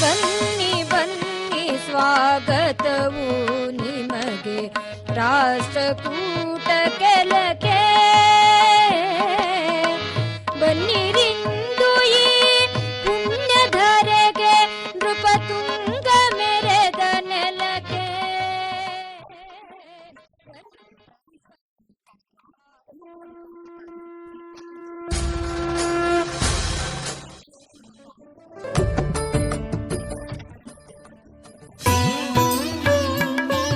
ಬನ್ನಿ ಬನ್ನಿ ಸ್ವಾಗತವು ನಿಮಗೆ ರಾಷ್ಟ್ರಕೂಟ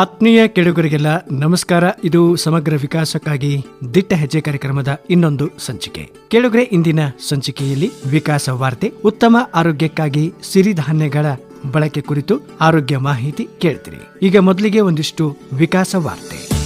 ಆತ್ಮೀಯ ಕೆಡುಗರಿಗೆಲ್ಲ ನಮಸ್ಕಾರ. ಇದು ಸಮಗ್ರ ವಿಕಾಸಕ್ಕಾಗಿ ದಿಟ್ಟ ಹೆಜ್ಜೆ ಕಾರ್ಯಕ್ರಮದ ಇನ್ನೊಂದು ಸಂಚಿಕೆ. ಕೆಳುಗರೆ, ಇಂದಿನ ಸಂಚಿಕೆಯಲ್ಲಿ ವಿಕಾಸ ವಾರ್ತೆ, ಉತ್ತಮ ಆರೋಗ್ಯಕ್ಕಾಗಿ ಸಿರಿಧಾನ್ಯಗಳ ಬಳಕೆ ಕುರಿತು ಆರೋಗ್ಯ ಮಾಹಿತಿ ಕೇಳ್ತೀರಿ. ಈಗ ಮೊದಲಿಗೆ ಒಂದಿಷ್ಟು ವಿಕಾಸ ವಾರ್ತೆ.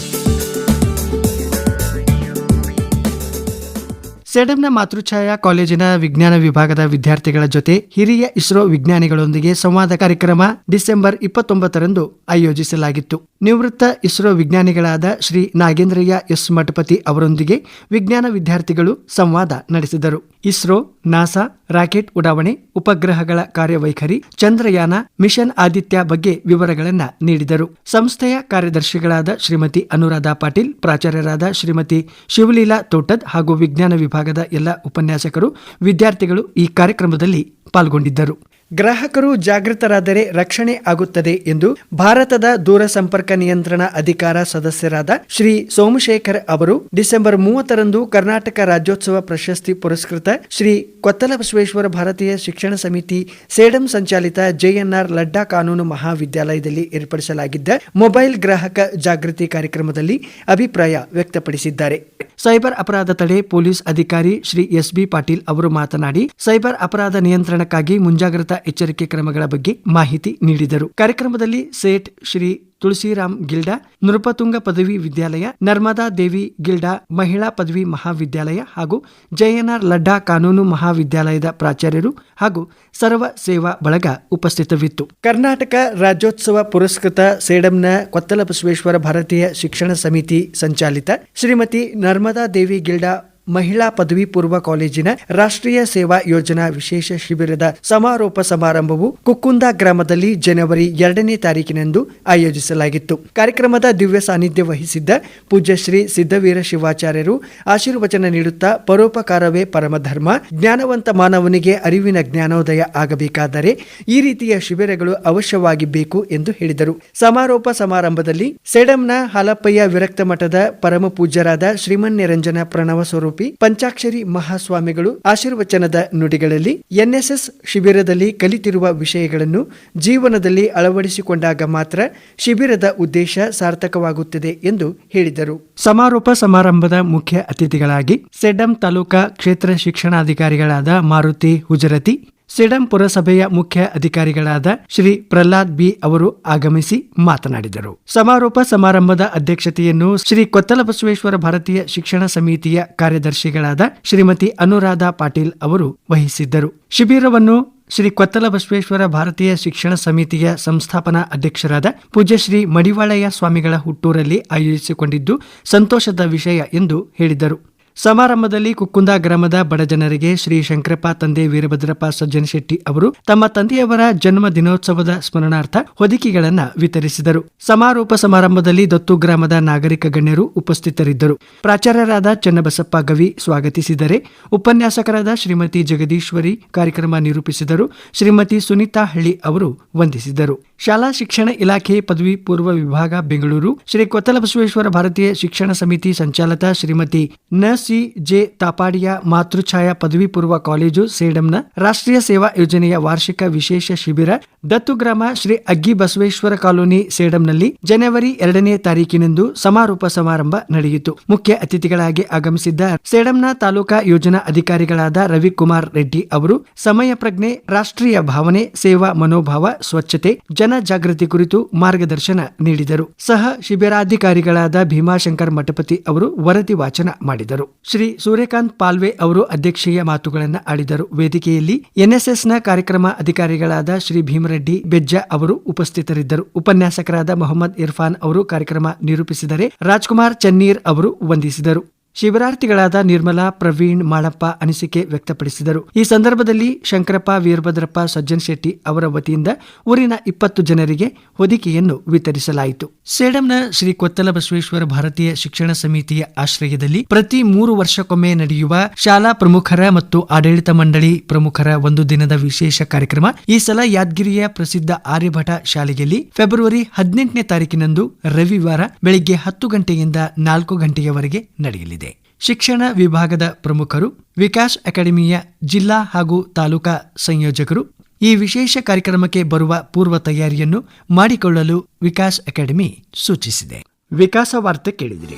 ಸೆಡಂನ ಮಾತೃಛಾಯಾ ಕಾಲೇಜಿನ ವಿಜ್ಞಾನ ವಿಭಾಗದ ವಿದ್ಯಾರ್ಥಿಗಳ ಜೊತೆ ಹಿರಿಯ ಇಸ್ರೋ ವಿಜ್ಞಾನಿಗಳೊಂದಿಗೆ ಸಂವಾದ ಕಾರ್ಯಕ್ರಮ ಡಿಸೆಂಬರ್ ಇಪ್ಪತ್ತೊಂಬತ್ತರಂದು ಆಯೋಜಿಸಲಾಗಿತ್ತು. ನಿವೃತ್ತ ಇಸ್ರೋ ವಿಜ್ಞಾನಿಗಳಾದ ಶ್ರೀ ನಾಗೇಂದ್ರಯ್ಯ ಎಸ್ ಮಠಪತಿ ಅವರೊಂದಿಗೆ ವಿಜ್ಞಾನ ವಿದ್ಯಾರ್ಥಿಗಳು ಸಂವಾದ ನಡೆಸಿದರು. ಇಸ್ರೋ, ನಾಸಾ, ರಾಕೆಟ್ ಉಡಾವಣೆ, ಉಪಗ್ರಹಗಳ ಕಾರ್ಯವೈಖರಿ, ಚಂದ್ರಯಾನ, ಮಿಷನ್ ಆದಿತ್ಯ ಬಗ್ಗೆ ವಿವರಗಳನ್ನ ನೀಡಿದರು. ಸಂಸ್ಥೆಯ ಕಾರ್ಯದರ್ಶಿಗಳಾದ ಶ್ರೀಮತಿ ಅನುರಾಧ ಪಾಟೀಲ್, ಪ್ರಾಚಾರ್ಯರಾದ ಶ್ರೀಮತಿ ಶಿವಲೀಲಾ ತೋಟದ್ ಹಾಗೂ ವಿಜ್ಞಾನ ವಿಭಾಗದ ಎಲ್ಲ ಉಪನ್ಯಾಸಕರು ವಿದ್ಯಾರ್ಥಿಗಳು ಈ ಕಾರ್ಯಕ್ರಮದಲ್ಲಿ ಪಾಲ್ಗೊಂಡಿದ್ದರು. ಗ್ರಾಹಕರು ಜಾಗೃತರಾದರೆ ರಕ್ಷಣೆ ಆಗುತ್ತದೆ ಎಂದು ಭಾರತದ ದೂರಸಂಪರ್ಕ ನಿಯಂತ್ರಣ ಅಧಿಕಾರ ಸದಸ್ಯರಾದ ಶ್ರೀ ಸೋಮಶೇಖರ್ ಅವರು ಡಿಸೆಂಬರ್ ಮೂವತ್ತರಂದು ಕರ್ನಾಟಕ ರಾಜ್ಯೋತ್ಸವ ಪ್ರಶಸ್ತಿ ಪುರಸ್ಕೃತ ಶ್ರೀ ಕೊತ್ತಲ ಬಸವೇಶ್ವರ ಭಾರತೀಯ ಶಿಕ್ಷಣ ಸಮಿತಿ ಸೇಡಂ ಸಂಚಾಲಿತ ಜೆಎನ್ಆರ್ ಲಡ್ಡಾ ಕಾನೂನು ಮಹಾವಿದ್ಯಾಲಯದಲ್ಲಿ ಏರ್ಪಡಿಸಲಾಗಿದ್ದ ಮೊಬೈಲ್ ಗ್ರಾಹಕ ಜಾಗೃತಿ ಕಾರ್ಯಕ್ರಮದಲ್ಲಿ ಅಭಿಪ್ರಾಯ ವ್ಯಕ್ತಪಡಿಸಿದ್ದಾರೆ. ಸೈಬರ್ ಅಪರಾಧ ತಡೆ ಪೊಲೀಸ್ ಅಧಿಕಾರಿ ಶ್ರೀ ಎಸ್ ಬಿ ಪಾಟೀಲ್ ಅವರು ಮಾತನಾಡಿ, ಸೈಬರ್ ಅಪರಾಧ ನಿಯಂತ್ರಣಕ್ಕಾಗಿ ಮುಂಜಾಗ್ರತಾ ಎಚ್ಚರಿಕೆ ಕ್ರಮಗಳ ಬಗ್ಗೆ ಮಾಹಿತಿ ನೀಡಿದರು. ಕಾರ್ಯಕ್ರಮದಲ್ಲಿ ಸೇಠ್ ಶ್ರೀ ತುಳಸಿರಾಮ್ ಗಿಲ್ಡಾ, ನೃಪತುಂಗ ಪದವಿ ವಿದ್ಯಾಲಯ, ನರ್ಮದಾ ದೇವಿ ಗಿಲ್ಡಾ, ಮಹಿಳಾ ಪದವಿ ಮಹಾವಿದ್ಯಾಲಯ ಹಾಗೂ ಜಯನಾರ್ ಲಡ್ಡಾ ಕಾನೂನು ಮಹಾವಿದ್ಯಾಲಯದ ಪ್ರಾಚಾರ್ಯರು ಹಾಗೂ ಸರ್ವ ಸೇವಾ ಬಳಗ ಉಪಸ್ಥಿತವಿತ್ತು. ಕರ್ನಾಟಕ ರಾಜ್ಯೋತ್ಸವ ಪುರಸ್ಕೃತ ಸೇಡಂನ ಕೊತ್ತಲ ಬಸವೇಶ್ವರ ಭಾರತೀಯ ಶಿಕ್ಷಣ ಸಮಿತಿ ಸಂಚಾಲಿತ ಶ್ರೀಮತಿ ನರ್ಮದಾ ದೇವಿ ಗಿಲ್ಡಾ ಮಹಿಳಾ ಪದವಿ ಪೂರ್ವ ಕಾಲೇಜಿನ ರಾಷ್ಟ್ರೀಯ ಸೇವಾ ಯೋಜನಾ ವಿಶೇಷ ಶಿಬಿರದ ಸಮಾರೋಪ ಸಮಾರಂಭವು ಕುಕ್ಕುಂದ ಗ್ರಾಮದಲ್ಲಿ ಜನವರಿ ಎರಡನೇ ತಾರೀಕಿನಂದು ಆಯೋಜಿಸಲಾಗಿತ್ತು. ಕಾರ್ಯಕ್ರಮದ ದಿವ್ಯ ಸಾನ್ನಿಧ್ಯ ವಹಿಸಿದ್ದ ಪೂಜ್ಯಶ್ರೀ ಸಿದ್ದವೀರ ಶಿವಾಚಾರ್ಯರು ಆಶೀರ್ವಚನ ನೀಡುತ್ತಾ ಪರೋಪಕಾರವೇ ಪರಮಧರ್ಮ, ಜ್ಞಾನವಂತ ಮಾನವನಿಗೆ ಅರಿವಿನ ಜ್ಞಾನೋದಯ ಆಗಬೇಕಾದರೆ ಈ ರೀತಿಯ ಶಿಬಿರಗಳು ಅವಶ್ಯವಾಗಿ ಬೇಕು ಎಂದು ಹೇಳಿದರು. ಸಮಾರೋಪ ಸಮಾರಂಭದಲ್ಲಿ ಸೆಡಂನ ಹಾಲಪ್ಪಯ್ಯ ವಿರಕ್ತ ಮಠದ ಪರಮ ಪೂಜ್ಯರಾದ ಶ್ರೀಮನ್ ನಿರಂಜನ ಪ್ರಣವ ಸ್ವರೂಪಿ ಪಂಚಾಕ್ಷರಿ ಮಹಾಸ್ವಾಮಿಗಳು ಆಶೀರ್ವಚನದ ನುಡಿಗಳಲ್ಲಿ ಎನ್ಎಸ್ಎಸ್ ಶಿಬಿರದಲ್ಲಿ ಕಲಿತಿರುವ ವಿಷಯಗಳನ್ನು ಜೀವನದಲ್ಲಿ ಅಳವಡಿಸಿಕೊಂಡಾಗ ಮಾತ್ರ ಶಿಬಿರದ ಉದ್ದೇಶ ಸಾರ್ಥಕವಾಗುತ್ತದೆ ಎಂದು ಹೇಳಿದರು. ಸಮಾರೋಪ ಸಮಾರಂಭದ ಮುಖ್ಯ ಅತಿಥಿಗಳಾಗಿ ಸೆಡಂ ತಾಲೂಕಾ ಕ್ಷೇತ್ರ ಶಿಕ್ಷಣಾಧಿಕಾರಿಗಳಾದ ಮಾರುತಿ ಹುಜರತಿ ಸಿಡಂ ಪುರಸಭೆಯ ಮುಖ್ಯ ಅಧಿಕಾರಿಗಳಾದ ಶ್ರೀ ಪ್ರಹ್ಲಾದ್ ಬಿ ಅವರು ಆಗಮಿಸಿ ಮಾತನಾಡಿದರು. ಸಮಾರೋಪ ಸಮಾರಂಭದ ಅಧ್ಯಕ್ಷತೆಯನ್ನು ಶ್ರೀ ಕೊತ್ತಲ ಬಸವೇಶ್ವರ ಭಾರತೀಯ ಶಿಕ್ಷಣ ಸಮಿತಿಯ ಕಾರ್ಯದರ್ಶಿಗಳಾದ ಶ್ರೀಮತಿ ಅನುರಾಧ ಪಾಟೀಲ್ ಅವರು ವಹಿಸಿದ್ದರು. ಶಿಬಿರವನ್ನು ಶ್ರೀ ಕೊತ್ತಲ ಬಸವೇಶ್ವರ ಭಾರತೀಯ ಶಿಕ್ಷಣ ಸಮಿತಿಯ ಸಂಸ್ಥಾಪನಾ ಅಧ್ಯಕ್ಷರಾದ ಪೂಜ್ಯ ಶ್ರೀ ಮಡಿವಾಳಯ್ಯ ಸ್ವಾಮಿಗಳ ಹುಟ್ಟೂರಲ್ಲಿ ಆಯೋಜಿಸಿಕೊಂಡಿದ್ದು ಸಂತೋಷದ ವಿಷಯ ಎಂದು ಹೇಳಿದರು. ಸಮಾರಂಭದಲ್ಲಿ ಕುಕ್ಕುಂದ ಗ್ರಾಮದ ಬಡಜನರಿಗೆ ಶ್ರೀ ಶಂಕರಪ್ಪ ತಂದೆ ವೀರಭದ್ರಪ್ಪ ಸಜ್ಜನ ಶೆಟ್ಟಿ ಅವರು ತಮ್ಮ ತಂದೆಯವರ ಜನ್ಮ ದಿನೋತ್ಸವದ ಸ್ಮರಣಾರ್ಥ ಹೊದಿಕೆಗಳನ್ನು ವಿತರಿಸಿದರು. ಸಮಾರೋಪ ಸಮಾರಂಭದಲ್ಲಿ ದತ್ತು ಗ್ರಾಮದ ನಾಗರಿಕ ಗಣ್ಯರು ಉಪಸ್ಥಿತರಿದ್ದರು. ಪ್ರಾಚಾರ್ಯರಾದ ಚನ್ನಬಸಪ್ಪ ಗವಿ ಸ್ವಾಗತಿಸಿದರೆ. ಉಪನ್ಯಾಸಕರಾದ ಶ್ರೀಮತಿ ಜಗದೀಶ್ವರಿ ಕಾರ್ಯಕ್ರಮ ನಿರೂಪಿಸಿದರು. ಶ್ರೀಮತಿ ಸುನೀತಾ ಹಳ್ಳಿ ಅವರು ವಂದಿಸಿದರು. ಶಾಲಾ ಶಿಕ್ಷಣ ಇಲಾಖೆ ಪದವಿ ಪೂರ್ವ ವಿಭಾಗ, ಬೆಂಗಳೂರು. ಶ್ರೀ ಕೊತ್ತಲ ಬಸವೇಶ್ವರ ಭಾರತೀಯ ಶಿಕ್ಷಣ ಸಮಿತಿ ಸಂಚಾಲಕ ಶ್ರೀಮತಿ ನ ಸಿ ಜೆ ತಾಪಾಡಿಯ ಮಾತೃಛಾಯಾ ಪದವಿ ಪೂರ್ವ ಕಾಲೇಜು, ಸೇಡಂನ ರಾಷ್ಟ್ರೀಯ ಸೇವಾ ಯೋಜನೆಯ ವಾರ್ಷಿಕ ವಿಶೇಷ ಶಿಬಿರ ದತ್ತುಗ್ರಾಮ ಶ್ರೀ ಅಗ್ಗಿ ಬಸವೇಶ್ವರ ಕಾಲೋನಿ, ಸೇಡಂನಲ್ಲಿ ಜನವರಿ ಎರಡನೇ ತಾರೀಕಿನಂದು ಸಮಾರೋಪ ಸಮಾರಂಭ ನಡೆಯಿತು. ಮುಖ್ಯ ಅತಿಥಿಗಳಾಗಿ ಆಗಮಿಸಿದ್ದ ಸೇಡಂನ ತಾಲೂಕಾ ಯೋಜನಾ ಅಧಿಕಾರಿಗಳಾದ ರವಿಕುಮಾರ್ ರೆಡ್ಡಿ ಅವರು, ಸಮಯ ಪ್ರಜ್ಞೆ, ರಾಷ್ಟ್ರೀಯ ಭಾವನೆ, ಸೇವಾ ಮನೋಭಾವ, ಸ್ವಚ್ಛತೆ ಜನ ಜಾಗೃತಿ ಕುರಿತು ಮಾರ್ಗದರ್ಶನ ನೀಡಿದರು. ಸಹ ಶಿಬಿರಾಧಿಕಾರಿಗಳಾದ ಭೀಮಾಶಂಕರ್ ಮಠಪತಿ ಅವರು ವರದಿ ವಾಚನ ಮಾಡಿದರು. ಶ್ರೀ ಸೂರ್ಯಕಾಂತ್ ಪಾಲ್ವೆ ಅವರು ಅಧ್ಯಕ್ಷೀಯ ಮಾತುಗಳನ್ನು ಆಡಿದರು. ವೇದಿಕೆಯಲ್ಲಿ ಎನ್ಎಸ್ಎಸ್ನ ಕಾರ್ಯಕ್ರಮ ಅಧಿಕಾರಿಗಳಾದ ಶ್ರೀ ಭೀಮರೆಡ್ಡಿ ಬೆಜ್ಜ ಅವರು ಉಪಸ್ಥಿತರಿದ್ದರು. ಉಪನ್ಯಾಸಕರಾದ ಮೊಹಮ್ಮದ್ ಇರ್ಫಾನ್ ಅವರು ಕಾರ್ಯಕ್ರಮ ನಿರೂಪಿಸಿದರೆ ರಾಜ್ಕುಮಾರ್ ಚನ್ನೀರ್ ಅವರು ವಂದಿಸಿದರು. ಶಿಬಿರಾರ್ಥಿಗಳಾದ ನಿರ್ಮಲಾ, ಪ್ರವೀಣ್, ಮಾಳಪ್ಪ ಅನಿಸಿಕೆ ವ್ಯಕ್ತಪಡಿಸಿದರು. ಈ ಸಂದರ್ಭದಲ್ಲಿ ಶಂಕರಪ್ಪ, ವೀರಭದ್ರಪ್ಪ, ಸಜ್ಜನ್ ಶೆಟ್ಟಿ ಅವರ ವತಿಯಿಂದ ಊರಿನ ಇಪ್ಪತ್ತು ಜನರಿಗೆ ಹೊದಿಕೆಯನ್ನು ವಿತರಿಸಲಾಯಿತು. ಸೇಡಂನ ಶ್ರೀ ಕೊತ್ತಲ ಬಸವೇಶ್ವರ ಭಾರತೀಯ ಶಿಕ್ಷಣ ಸಮಿತಿಯ ಆಶ್ರಯದಲ್ಲಿ ಪ್ರತಿ ಮೂರು ವರ್ಷಕ್ಕೊಮ್ಮೆ ನಡೆಯುವ ಶಾಲಾ ಪ್ರಮುಖರ ಮತ್ತು ಆಡಳಿತ ಮಂಡಳಿ ಪ್ರಮುಖರ ಒಂದು ದಿನದ ವಿಶೇಷ ಕಾರ್ಯಕ್ರಮ ಈ ಸಲ ಯಾದಗಿರಿಯ ಪ್ರಸಿದ್ಧ ಆರ್ಯಭಟ ಶಾಲೆಯಲ್ಲಿ ಫೆಬ್ರವರಿ ಹದಿನೆಂಟನೇ ತಾರೀಕಿನಂದು ರವಿವಾರ ಬೆಳಿಗ್ಗೆ ಹತ್ತು ಗಂಟೆಯಿಂದ ನಾಲ್ಕು ಗಂಟೆಯವರೆಗೆ ನಡೆಯಲಿದೆ. ಶಿಕ್ಷಣ ವಿಭಾಗದ ಪ್ರಮುಖರು, ವಿಕಾಸ್ ಅಕಾಡೆಮಿಯ ಜಿಲ್ಲಾ ಹಾಗೂ ತಾಲೂಕಾ ಸಂಯೋಜಕರು ಈ ವಿಶೇಷ ಕಾರ್ಯಕ್ರಮಕ್ಕೆ ಬರುವ ಪೂರ್ವ ತಯಾರಿಯನ್ನು ಮಾಡಿಕೊಳ್ಳಲು ವಿಕಾಸ್ ಅಕಾಡೆಮಿ ಸೂಚಿಸಿದೆ. ವಿಕಾಸ ವಾರ್ತೆ ಕೇಳಿದಿರಿ.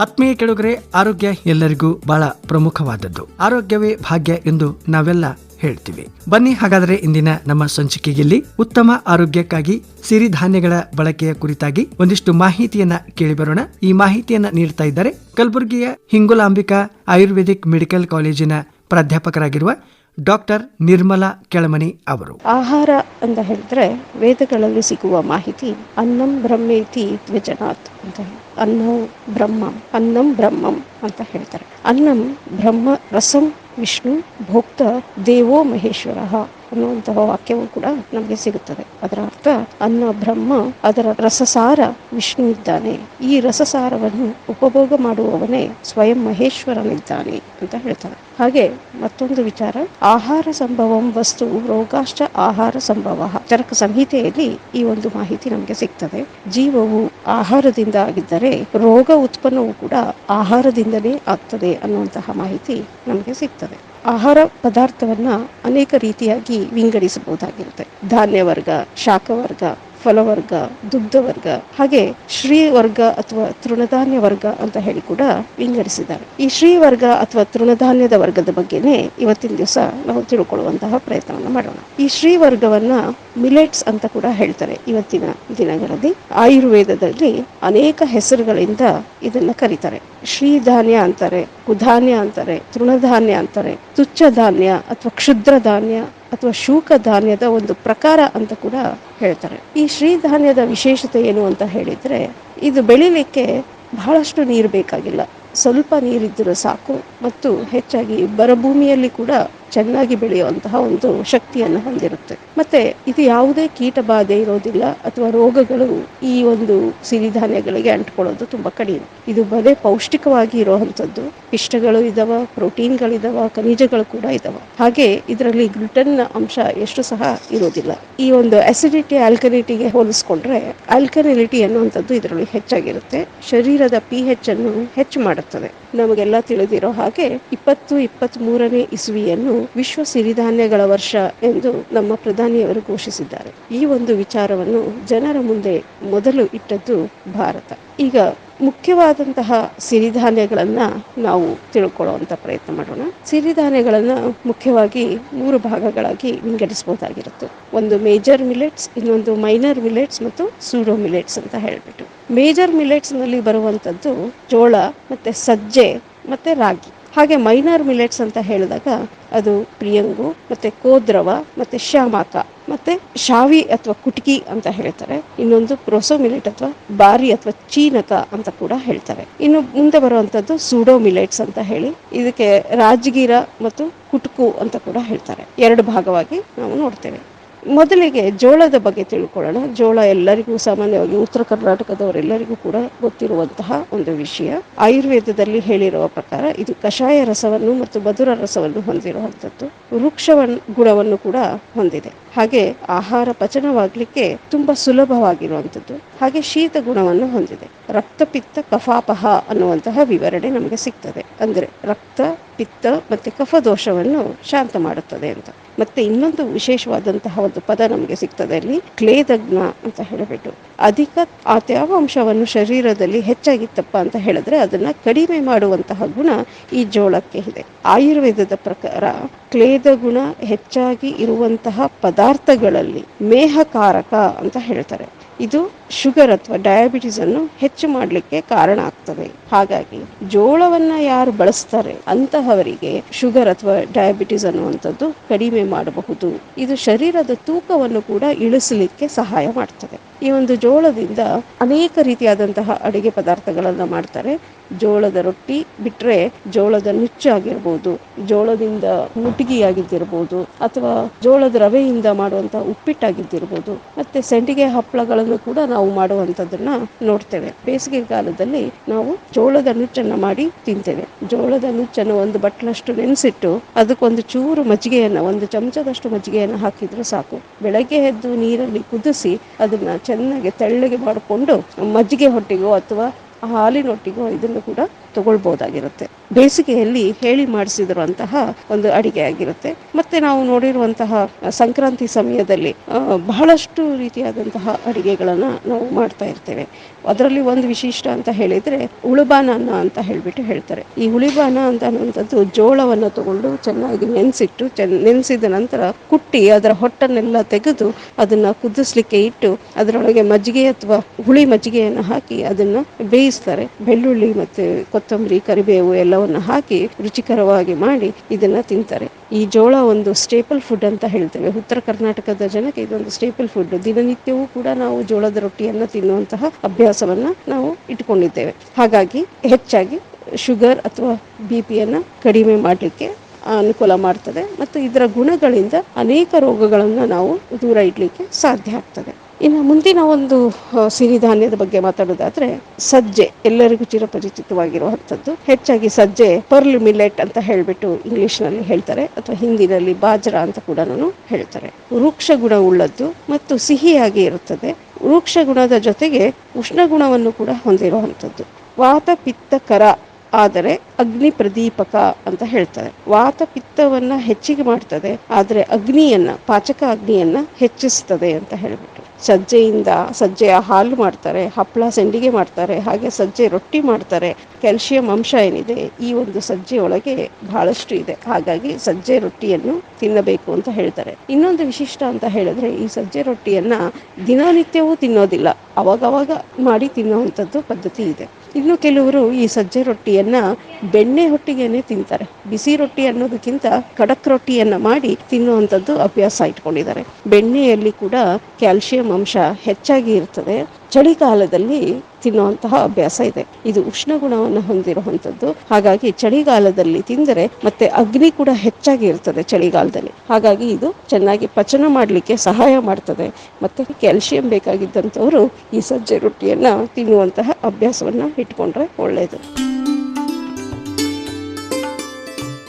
ಆತ್ಮೀಯ ಕೆಳಗರೆ, ಆರೋಗ್ಯ ಎಲ್ಲರಿಗೂ ಬಹಳ ಪ್ರಮುಖವಾದದ್ದು. ಆರೋಗ್ಯವೇ ಭಾಗ್ಯ ಎಂದು ನಾವೆಲ್ಲ ಹೇಳ್ತೀವಿ. ಬನ್ನಿ ಹಾಗಾದರೆ ಇಂದಿನ ನಮ್ಮ ಸಂಚಿಕೆಯಲ್ಲಿ ಉತ್ತಮ ಆರೋಗ್ಯಕ್ಕಾಗಿ ಸಿರಿಧಾನ್ಯಗಳ ಬಳಕೆಯ ಕುರಿತಾಗಿ ಒಂದಿಷ್ಟು ಮಾಹಿತಿಯನ್ನ ಕೇಳಿಬರೋಣ. ಈ ಮಾಹಿತಿಯನ್ನ ನೀಡ್ತಾ ಇದ್ದಾರೆ ಕಲಬುರಗಿಯ ಹಿಂಗುಲಾಂಬಿಕಾ ಆಯುರ್ವೇದಿಕ್ ಮೆಡಿಕಲ್ ಕಾಲೇಜಿನ ಪ್ರಾಧ್ಯಾಪಕರಾಗಿರುವ ಡಾಕ್ಟರ್ ನಿರ್ಮಲಾ ಕೆಳಮನಿ ಅವರು. ಆಹಾರ ಅಂತ ಹೇಳಿದ್ರೆ ವೇದಗಳಲ್ಲಿ ಸಿಗುವ ಮಾಹಿತಿ ಅನ್ನಂ ಬ್ರಹ್ಮೇತಿ ದ್ವಿಜನಾಥ್ ಅಂತ ಅನ್ನೋ ಬ್ರಹ್ಮಂ, ಅನ್ನಂ ಬ್ರಹ್ಮಂ ಅಂತ ಹೇಳ್ತಾರೆ. ಅನ್ನಂ ಬ್ರಹ್ಮ ರಸಂ ವಿಷ್ಣು ಭೋಕ್ತ ದೇವೋ ಮಹೇಶ್ವರ ಅನ್ನುವಂತಹ ವಾಕ್ಯವು ಕೂಡ ನಮಗೆ ಸಿಗುತ್ತದೆ. ಅದರ ಅರ್ಥ ಅನ್ನ ಬ್ರಹ್ಮ, ಅದರ ರಸಸಾರ ವಿಷ್ಣು ಇದ್ದಾನೆ. ಈ ರಸಸಾರವನ್ನು ಉಪಭೋಗ ಮಾಡುವವನೇ ಸ್ವಯಂ ಮಹೇಶ್ವರನಿದ್ದಾನೆ ಅಂತ ಹೇಳ್ತಾರೆ. ಹಾಗೆ ಮತ್ತೊಂದು ವಿಚಾರ, ಆಹಾರ ಸಂಭವಂ ವಸ್ತು ರೋಗಾಷ್ಟ ಆಹಾರ ಸಂಭವ. ಚರಕ ಸಂಹಿತೆಯಲ್ಲಿ ಈ ಒಂದು ಮಾಹಿತಿ ನಮಗೆ ಸಿಗ್ತದೆ. ಜೀವವು ಆಹಾರದಿಂದ ಆಗಿದ್ದರೆ ರೋಗ ಉತ್ಪನ್ನವು ಕೂಡ ಆಹಾರದಿಂದಲೇ ಆಗ್ತದೆ ಅನ್ನುವಂತಹ ಮಾಹಿತಿ ನಮಗೆ ಸಿಗ್ತದೆ. ಆಹಾರ ಪದಾರ್ಥವನ್ನ ಅನೇಕ ರೀತಿಯಾಗಿ ವಿಂಗಡಿಸಬಹುದಾಗಿರುತ್ತೆ. ಧಾನ್ಯ ವರ್ಗ ಶಾಖವರ್ಗ ಫಲವರ್ಗ ದುಗ್ಧ ವರ್ಗ ಹಾಗೆ ಶ್ರೀ ವರ್ಗ ಅಥವಾ ತೃಣಧಾನ್ಯ ವರ್ಗ ಅಂತ ಹೇಳಿ ಕೂಡ ವಿಂಗಡಿಸಿದ್ದಾರೆ. ಈ ಶ್ರೀ ವರ್ಗ ಅಥವಾ ತೃಣಧಾನ್ಯದ ವರ್ಗದ ಬಗ್ಗೆನೇ ಇವತ್ತಿನ ದಿವಸ ನಾವು ತಿಳ್ಕೊಳ್ಳುವಂತಹ ಪ್ರಯತ್ನವನ್ನು ಮಾಡೋಣ. ಈ ಶ್ರೀ ವರ್ಗವನ್ನ ಮಿಲೆಟ್ಸ್ ಅಂತ ಕೂಡ ಹೇಳ್ತಾರೆ ಇವತ್ತಿನ ದಿನಗಳಲ್ಲಿ. ಆಯುರ್ವೇದದಲ್ಲಿ ಅನೇಕ ಹೆಸರುಗಳಿಂದ ಇದನ್ನ ಕರೀತಾರೆ. ಶ್ರೀಧಾನ್ಯ ಅಂತಾರೆ, ಕುಧಾನ್ಯ ಅಂತಾರೆ, ತೃಣಧಾನ್ಯ ಅಂತಾರೆ ತುಚ್ಛ ಧಾನ್ಯ ಅಥವಾ ಕ್ಷುದ್ರ ಧಾನ್ಯ ಅಥವಾ ಶೂಕ ಧಾನ್ಯದ ಒಂದು ಪ್ರಕಾರ ಅಂತ ಕೂಡ ಹೇಳ್ತಾರೆ. ಈ ಶ್ರೀಧಾನ್ಯದ ವಿಶೇಷತೆ ಏನು ಅಂತ ಹೇಳಿದ್ರೆ, ಇದು ಬೆಳಿಲಿಕ್ಕೆ ಬಹಳಷ್ಟು ನೀರು ಬೇಕಾಗಿಲ್ಲ. ಸ್ವಲ್ಪ ನೀರಿದ್ದರೂ ಸಾಕು ಮತ್ತು ಹೆಚ್ಚಾಗಿ ಬರಭೂಮಿಯಲ್ಲಿ ಕೂಡ ಚೆನ್ನಾಗಿ ಬೆಳೆಯುವಂತಹ ಒಂದು ಶಕ್ತಿಯನ್ನು ಹೊಂದಿರುತ್ತೆ. ಮತ್ತೆ ಇದು ಯಾವುದೇ ಕೀಟ ಬಾಧೆ ಇರೋದಿಲ್ಲ ಅಥವಾ ರೋಗಗಳು ಈ ಒಂದು ಸಿರಿಧಾನ್ಯಗಳಿಗೆ ಅಂಟ್ಕೊಳ್ಳೋದು ತುಂಬಾ ಕಡಿಮೆ. ಇದು ಬಲೆ ಪೌಷ್ಟಿಕವಾಗಿ ಇರುವಂತದ್ದು ಪಿಷ್ಟಗಳು ಇದಾವ ಪ್ರೋಟೀನ್ಗಳಿದಾವ ಖನಿಜಗಳು ಕೂಡ ಇದಾವ. ಹಾಗೆ ಇದರಲ್ಲಿ ಗ್ಲುಟನ್ ಅಂಶ ಎಷ್ಟು ಸಹ ಇರೋದಿಲ್ಲ. ಈ ಒಂದು ಅಸಿಡಿಟಿ ಆಲ್ಕನಿಟಿಗೆ ಹೋಲಿಸ್ಕೊಂಡ್ರೆ ಆಲ್ಕನಿಲಿಟಿ ಅನ್ನುವಂಥದ್ದು ಇದರಲ್ಲಿ ಹೆಚ್ಚಾಗಿರುತ್ತೆ. ಶರೀರದ ಪಿ ಹೆಚ್ ಅನ್ನು ಹೆಚ್ಚು ಮಾಡುತ್ತದೆ. ನಮಗೆಲ್ಲ ತಿಳಿದಿರೋ ಹಾಗೆ ಇಪ್ಪತ್ತು ಇಪ್ಪತ್ತ್ ಮೂರನೇ ಇಸುವಿಯನ್ನು ವಿಶ್ವ ಸಿರಿಧಾನ್ಯಗಳ ವರ್ಷ ಎಂದು ನಮ್ಮ ಪ್ರಧಾನಿಯವರು ಘೋಷಿಸಿದ್ದಾರೆ. ಈ ಒಂದು ವಿಚಾರವನ್ನು ಜನರ ಮುಂದೆ ಮೊದಲು ಇಟ್ಟದ್ದು ಭಾರತ. ಈಗ ಮುಖ್ಯವಾದಂತಹ ಸಿರಿಧಾನ್ಯಗಳನ್ನ ನಾವು ತಿಳ್ಕೊಳ್ಳುವಂತ ಪ್ರಯತ್ನ ಮಾಡೋಣ. ಸಿರಿಧಾನ್ಯಗಳನ್ನ ಮುಖ್ಯವಾಗಿ ಮೂರು ಭಾಗಗಳಾಗಿ ವಿಂಗಡಿಸಬಹುದಾಗಿರುತ್ತೆ. ಒಂದು ಮೇಜರ್ ಮಿಲೆಟ್ಸ್ ಇನ್ನೊಂದು ಮೈನರ್ ಮಿಲೆಟ್ಸ್ ಮತ್ತು ಸೂಡೋ ಮಿಲೆಟ್ಸ್ ಅಂತ ಹೇಳ್ಬಿಟ್ಟು. ಮೇಜರ್ ಮಿಲೆಟ್ಸ್ನಲ್ಲಿ ಬರುವಂತದ್ದು ಜೋಳ ಮತ್ತೆ ಸಜ್ಜೆ ಮತ್ತೆ ರಾಗಿ. ಹಾಗೆ ಮೈನರ್ ಮಿಲೆಟ್ಸ್ ಅಂತ ಹೇಳಿದಾಗ ಅದು ಪ್ರಿಯಂಗು, ಮತ್ತೆ ಕೋದ್ರವ, ಮತ್ತೆ ಶ್ಯಾಮಾಕ, ಮತ್ತೆ ಶಾವಿ ಅಥವಾ ಕುಟ್ಕಿ ಅಂತ ಹೇಳ್ತಾರೆ. ಇನ್ನೊಂದು ಪ್ರೊಸೋ ಮಿಲೆಟ್ ಅಥವಾ ಬಾರಿ ಅಥವಾ ಚೀನಕ ಅಂತ ಕೂಡ ಹೇಳ್ತಾರೆ. ಇನ್ನು ಮುಂದೆ ಬರುವಂತದ್ದು ಸೂಡೋ ಮಿಲೆಟ್ಸ್ ಅಂತ ಹೇಳಿ, ಇದಕ್ಕೆ ರಾಜಗೀರ ಮತ್ತು ಕುಟುಕು ಅಂತ ಕೂಡ ಹೇಳ್ತಾರೆ. ಎರಡು ಭಾಗವಾಗಿ ನಾವು ನೋಡ್ತೇವೆ. ಮೊದಲಿಗೆ ಜೋಳದ ಬಗ್ಗೆ ತಿಳ್ಕೊಳ್ಳೋಣ. ಜೋಳ ಎಲ್ಲರಿಗೂ ಸಾಮಾನ್ಯವಾಗಿ ಉತ್ತರ ಕರ್ನಾಟಕದವರೆಲ್ಲರಿಗೂ ಕೂಡ ಗೊತ್ತಿರುವಂತಹ ಒಂದು ವಿಷಯ. ಆಯುರ್ವೇದದಲ್ಲಿ ಹೇಳಿರುವ ಪ್ರಕಾರ ಇದು ಕಷಾಯ ರಸವನ್ನು ಮತ್ತು ಮಧುರ ರಸವನ್ನು ಹೊಂದಿರುವಂಥದ್ದು. ವೃಕ್ಷವನ್ ಗುಣವನ್ನು ಕೂಡ ಹೊಂದಿದೆ. ಹಾಗೆ ಆಹಾರ ಪಚನವಾಗಲಿಕ್ಕೆ ತುಂಬಾ ಸುಲಭವಾಗಿರುವಂಥದ್ದು. ಹಾಗೆ ಶೀತ ಗುಣವನ್ನು ಹೊಂದಿದೆ. ರಕ್ತಪಿತ್ತ ಕಫಾಪಹ ಅನ್ನುವಂತಹ ವಿವರಣೆ ನಮಗೆ ಸಿಗ್ತದೆ. ಅಂದ್ರೆ ರಕ್ತ ಪಿತ್ತ ಮತ್ತು ಕಫದೋಷವನ್ನು ಶಾಂತ ಮಾಡುತ್ತದೆ ಅಂತ. ಮತ್ತೆ ಇನ್ನೊಂದು ವಿಶೇಷವಾದಂತಹ ಒಂದು ಪದ ನಮಗೆ ಸಿಗ್ತದೆ ಅಲ್ಲಿ, ಕ್ಲೇದಗ್ನ ಅಂತ ಹೇಳಿಬಿಟ್ಟು ಅಧಿಕ ಆ ತೇವಾಂಶವನ್ನು ಶರೀರದಲ್ಲಿ ಹೆಚ್ಚಾಗಿತ್ತಪ್ಪ ಅಂತ ಹೇಳಿದ್ರೆ ಅದನ್ನ ಕಡಿಮೆ ಮಾಡುವಂತಹ ಗುಣ ಈ ಜೋಳಕ್ಕೆ ಇದೆ. ಆಯುರ್ವೇದದ ಪ್ರಕಾರ ಕ್ಲೇದ ಗುಣ ಹೆಚ್ಚಾಗಿ ಇರುವಂತಹ ಪದಾರ್ಥಗಳಲ್ಲಿ ಮೇಹಕಾರಕ ಅಂತ ಹೇಳ್ತಾರೆ. ಇದು ಶುಗರ್ ಅಥವಾ ಡಯಾಬಿಟಿಸ್ ಅನ್ನು ಹೆಚ್ಚು ಮಾಡಲಿಕ್ಕೆ ಕಾರಣ ಆಗ್ತದೆ ಹಾಗಾಗಿ ಜೋಳವನ್ನ ಯಾರು ಬಳಸ್ತಾರೆ ಅಂತಹವರಿಗೆ ಶುಗರ್ ಅಥವಾ ಡಯಾಬಿಟಿಸ್ ಅನ್ನುವಂಥದ್ದು ಕಡಿಮೆ ಮಾಡಬಹುದು. ಇದು ಶರೀರದ ತೂಕವನ್ನು ಕೂಡ ಇಳಿಸಲಿಕ್ಕೆ ಸಹಾಯ ಮಾಡ್ತದೆ. ಈ ಒಂದು ಜೋಳದಿಂದ ಅನೇಕ ರೀತಿಯಾದಂತಹ ಅಡುಗೆ ಪದಾರ್ಥಗಳನ್ನು ಮಾಡ್ತಾರೆ. ಜೋಳದ ರೊಟ್ಟಿ ಬಿಟ್ಟರೆ ಜೋಳದ ನುಚ್ಚಾಗಿರ್ಬೋದು ಜೋಳದಿಂದ ಮುಟ್ಗಿ ಆಗಿದ್ದಿರ್ಬೋದು ಅಥವಾ ಜೋಳದ ರವೆಯಿಂದ ಮಾಡುವಂತಹ ಉಪ್ಪಿಟ್ಟಾಗಿದ್ದಿರ್ಬೋದು, ಮತ್ತೆ ಸಂಡಿಗೆ ಹಪ್ಪಳಗಳನ್ನು ಕೂಡ ನಾವು ಮಾಡುವಂಥದ್ದನ್ನ ನೋಡ್ತೇವೆ. ಬೇಸಿಗೆ ಕಾಲದಲ್ಲಿ ನಾವು ಜೋಳದ ನುಚ್ಚನ್ನು ಮಾಡಿ ತಿಂತೇವೆ. ಜೋಳದ ನುಚ್ಚನ್ನು ಒಂದು ಬಟ್ಲಷ್ಟು ನೆನೆಸಿಟ್ಟು ಅದಕ್ಕೊಂದು ಚೂರು ಮಜ್ಜಿಗೆಯನ್ನ, ಒಂದು ಚಮಚದಷ್ಟು ಮಜ್ಜಿಗೆಯನ್ನ ಹಾಕಿದ್ರೆ ಸಾಕು. ಬೆಳಗ್ಗೆ ಎದ್ದು ನೀರಲ್ಲಿ ಕುದಿಸಿ ಅದನ್ನ ಚೆನ್ನಾಗಿ ತೆಳ್ಳಗೆ ಮಾಡಿಕೊಂಡು ಮಜ್ಜಿಗೆ ಹೊಟ್ಟೆಗೋ ಅಥವಾ ಹಾಲಿನೊಟ್ಟಿಗೋ ಇದನ್ನು ಕೂಡ ತಗೊಳ್ಬಹುದಾಗಿರುತ್ತೆ ಬೇಸಿಗೆಯಲ್ಲಿ ಹೇಳಿ ಮಾಡಿಸಿರುವಂತಹ ಒಂದು ಅಡಿಗೆ ಆಗಿರುತ್ತೆ. ಮತ್ತೆ ನಾವು ನೋಡಿರುವಂತಹ ಸಂಕ್ರಾಂತಿ ಸಮಯದಲ್ಲಿ ಬಹಳಷ್ಟು ರೀತಿಯಾದಂತಹ ಅಡಿಗೆಗಳನ್ನ ನಾವು ಮಾಡ್ತಾ ಇರ್ತೇವೆ. ಅದರಲ್ಲಿ ಒಂದು ವಿಶಿಷ್ಟ ಅಂತ ಹೇಳಿದ್ರೆ ಉಳುಬಾನನ್ನ ಅಂತ ಹೇಳ್ಬಿಟ್ಟು ಹೇಳ್ತಾರೆ. ಈ ಉಳಿಬಾನ ಅಂತ ಅನ್ನುವಂಥದ್ದು ಜೋಳವನ್ನು ತಗೊಂಡು ಚೆನ್ನಾಗಿ ನೆನೆಸಿಟ್ಟು ಚೆನ್ನ ನೆನೆಸಿದ ನಂತರ ಕುಟ್ಟಿ ಅದರ ಹೊಟ್ಟನ್ನೆಲ್ಲ ತೆಗೆದು ಅದನ್ನ ಕುದಿಸ್ಲಿಕ್ಕೆ ಇಟ್ಟು ಅದರೊಳಗೆ ಮಜ್ಜಿಗೆ ಅಥವಾ ಹುಳಿ ಮಜ್ಜಿಗೆಯನ್ನು ಹಾಕಿ ಅದನ್ನ ಬೇಯಿಸ್ತಾರೆ. ಬೆಳ್ಳುಳ್ಳಿ ಮತ್ತೆ ಕೊತ್ತಂಬರಿ, ಕರಿಬೇವು ಎಲ್ಲವನ್ನ ಹಾಕಿ ರುಚಿಕರವಾಗಿ ಮಾಡಿ ಇದನ್ನ ತಿಂತಾರೆ. ಈ ಜೋಳ ಒಂದು ಸ್ಟೇಪಲ್ ಫುಡ್ ಅಂತ ಹೇಳ್ತೇವೆ. ಉತ್ತರ ಕರ್ನಾಟಕದ ಜನಕ್ಕೆ ಇದೊಂದು ಸ್ಟೇಪಲ್ ಫುಡ್ ದಿನನಿತ್ಯವೂ ಕೂಡ ನಾವು ಜೋಳದ ರೊಟ್ಟಿಯನ್ನು ತಿನ್ನುವಂತಹ ಅಭ್ಯಾಸವನ್ನ ನಾವು ಇಟ್ಕೊಂಡಿದ್ದೇವೆ ಹಾಗಾಗಿ ಹೆಚ್ಚಾಗಿ ಶುಗರ್ ಅಥವಾ ಬಿ ಪಿಯನ್ನು ಕಡಿಮೆ ಮಾಡಲಿಕ್ಕೆ ಅನುಕೂಲ ಮಾಡ್ತದೆ. ಮತ್ತು ಇದರ ಗುಣಗಳಿಂದ ಅನೇಕ ರೋಗಗಳನ್ನು ನಾವು ದೂರ ಇಡಲಿಕ್ಕೆ ಸಾಧ್ಯ ಆಗ್ತದೆ. ಇನ್ನು ಮುಂದಿನ ಒಂದು ಸಿರಿಧಾನ್ಯದ ಬಗ್ಗೆ ಮಾತಾಡೋದಾದ್ರೆ ಸಜ್ಜೆ ಎಲ್ಲರಿಗೂ ಚಿರಪರಿಚಿತವಾಗಿರುವಂಥದ್ದು. ಹೆಚ್ಚಾಗಿ ಸಜ್ಜೆ ಪರ್ಲ್ ಮಿಲೆಟ್ ಅಂತ ಹೇಳಿಬಿಟ್ಟು ಇಂಗ್ಲಿಷ್ನಲ್ಲಿ ಹೇಳ್ತಾರೆ, ಅಥವಾ ಹಿಂದಿನಲ್ಲಿ ಬಾಜ್ರಾ ಅಂತ ಕೂಡ ಹೇಳ್ತಾರೆ. ವೃಕ್ಷ ಗುಣ ಉಳ್ಳದ್ದು ಮತ್ತು ಸಿಹಿಯಾಗಿ ಇರುತ್ತದೆ. ವೃಕ್ಷ ಗುಣದ ಜೊತೆಗೆ ಉಷ್ಣ ಗುಣವನ್ನು ಕೂಡ ಹೊಂದಿರುವಂಥದ್ದು. ವಾತ ಪಿತ್ತ ಕರ ಆದರೆ ಅಗ್ನಿ ಪ್ರದೀಪಕ ಅಂತ ಹೇಳ್ತಾರೆ. ವಾತ ಪಿತ್ತವನ್ನ ಹೆಚ್ಚಿಗೆ ಮಾಡ್ತದೆ, ಆದರೆ ಅಗ್ನಿಯನ್ನ, ಪಾಚಕ ಅಗ್ನಿಯನ್ನ ಹೆಚ್ಚಿಸ್ತದೆ ಅಂತ ಹೇಳ್ಬಿಟ್ಟು. ಸಜ್ಜೆಯಿಂದ ಸಜ್ಜೆಯ ಹಾಲು ಮಾಡ್ತಾರೆ, ಹಪ್ಪಳ ಸಂಡಿಗೆ ಮಾಡ್ತಾರೆ, ಹಾಗೆ ಸಜ್ಜೆ ರೊಟ್ಟಿ ಮಾಡ್ತಾರೆ. ಕ್ಯಾಲ್ಸಿಯಂ ಅಂಶ ಏನಿದೆ ಈ ಒಂದು ಸಜ್ಜೆ ಒಳಗೆ ಬಹಳಷ್ಟು ಇದೆ. ಹಾಗಾಗಿ ಸಜ್ಜೆ ರೊಟ್ಟಿಯನ್ನು ತಿನ್ನಬೇಕು ಅಂತ ಹೇಳ್ತಾರೆ. ಇನ್ನೊಂದು ವಿಶಿಷ್ಟ ಅಂತ ಹೇಳಿದ್ರೆ ಈ ಸಜ್ಜೆ ರೊಟ್ಟಿಯನ್ನ ದಿನನಿತ್ಯವೂ ತಿನ್ನೋದಿಲ್ಲ. ಅವಾಗವಾಗ ಮಾಡಿ ತಿನ್ನುವಂಥದ್ದು ಪದ್ಧತಿ ಇದೆ. ಇನ್ನು ಕೆಲವರು ಈ ಸಜ್ಜೆ ರೊಟ್ಟಿಯನ್ನು ಬೆಣ್ಣೆ ಹೊಟ್ಟಿಗೆನೆ ತಿಂತಾರೆ. ಬಿಸಿ ರೊಟ್ಟಿ ಅನ್ನೋದಕ್ಕಿಂತ ಖಡಕ್ ರೊಟ್ಟಿಯನ್ನು ಮಾಡಿ ತಿನ್ನುವಂಥದ್ದು ಅಭ್ಯಾಸ ಇಟ್ಕೊಂಡಿದ್ದಾರೆ. ಬೆಣ್ಣೆಯಲ್ಲಿ ಕೂಡ ಕ್ಯಾಲ್ಸಿಯಂ ಅಂಶ ಹೆಚ್ಚಾಗಿ ಇರ್ತದೆ. ಚಳಿಗಾಲದಲ್ಲಿ ತಿನ್ನುವಂತಹ ಅಭ್ಯಾಸ ಇದೆ. ಇದು ಉಷ್ಣ ಗುಣವನ್ನು ಹೊಂದಿರುವಂತದ್ದು ಹಾಗಾಗಿ ಚಳಿಗಾಲದಲ್ಲಿ ತಿಂದರೆ ಮತ್ತೆ ಅಗ್ನಿ ಕೂಡ ಹೆಚ್ಚಾಗಿ ಇರ್ತದೆ ಚಳಿಗಾಲದಲ್ಲಿ. ಹಾಗಾಗಿ ಇದು ಚೆನ್ನಾಗಿ ಪಚನ ಮಾಡಲಿಕ್ಕೆ ಸಹಾಯ ಮಾಡ್ತದೆ. ಮತ್ತೆ ಕ್ಯಾಲ್ಸಿಯಂ ಬೇಕಾಗಿದ್ದಂಥವರು ಈ ಸಜ್ಜೆ ರೊಟ್ಟಿಯನ್ನ ತಿನ್ನುವಂತಹ ಅಭ್ಯಾಸವನ್ನ ಇಟ್ಕೊಂಡ್ರೆ ಒಳ್ಳೆಯದು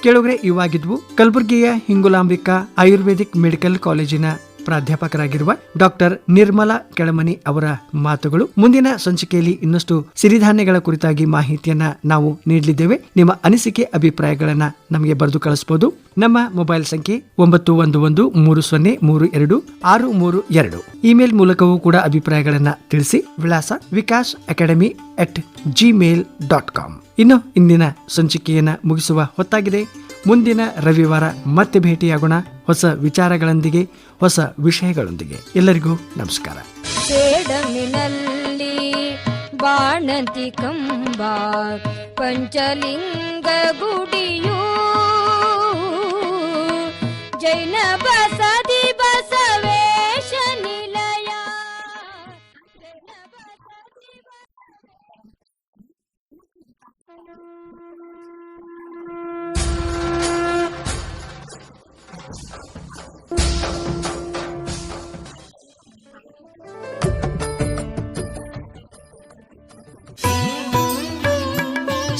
ಕೆಳಗ್ರೆ, ಇವಾಗಿದ್ವು ಕಲಬುರಗಿಯ ಹಿಂಗುಲಾಂಬಿಕಾ ಆಯುರ್ವೇದಿಕ್ ಮೆಡಿಕಲ್ ಕಾಲೇಜಿನ ಪ್ರಾಧ್ಯಾಪಕರಾಗಿರುವ ಡಾಕ್ಟರ್ ನಿರ್ಮಲಾ ಕೆಳಮನಿ ಅವರ ಮಾತುಗಳು. ಮುಂದಿನ ಸಂಚಿಕೆಯಲ್ಲಿ ಇನ್ನಷ್ಟು ಸಿರಿಧಾನ್ಯಗಳ ಕುರಿತಾಗಿ ಮಾಹಿತಿಯನ್ನ ನಾವು ನೀಡಲಿದ್ದೇವೆ. ನಿಮ್ಮ ಅನಿಸಿಕೆ, ಅಭಿಪ್ರಾಯಗಳನ್ನ ನಮಗೆ ಬರೆದು ಕಳಿಸಬಹುದು ನಮ್ಮ ಮೊಬೈಲ್ ಸಂಖ್ಯೆ ಒಂಬತ್ತು ಒಂದು ಒಂದು ಮೂರು ಸೊನ್ನೆ ಮೂರು ಎರಡು ಆರು ಮೂರು ಎರಡು. ಇಮೇಲ್ ಮೂಲಕವೂ ಕೂಡ ಅಭಿಪ್ರಾಯಗಳನ್ನ ತಿಳಿಸಿ. ವಿಳಾಸ Vikas academy at Gmail dot com ಇನ್ನು ಇಂದಿನ ಸಂಚಿಕೆಯನ್ನ ಮುಗಿಸುವ ಹೊತ್ತಾಗಿದೆ. ಮುಂದಿನ ರವಿವಾರ ಮತ್ತೆ ಭೇಟಿಯಾಗೋಣ. ಹೊಸ ವಿಚಾರಗಳೊಂದಿಗೆ, ಹೊಸ ವಿಷಯಗಳೊಂದಿಗೆ. ಎಲ್ಲರಿಗೂ ನಮಸ್ಕಾರ. ಬಾಣಂತಿ ಕಂಬ, ಪಂಚಲಿಂಗ ಗುಡಿಯು, ಜೈನ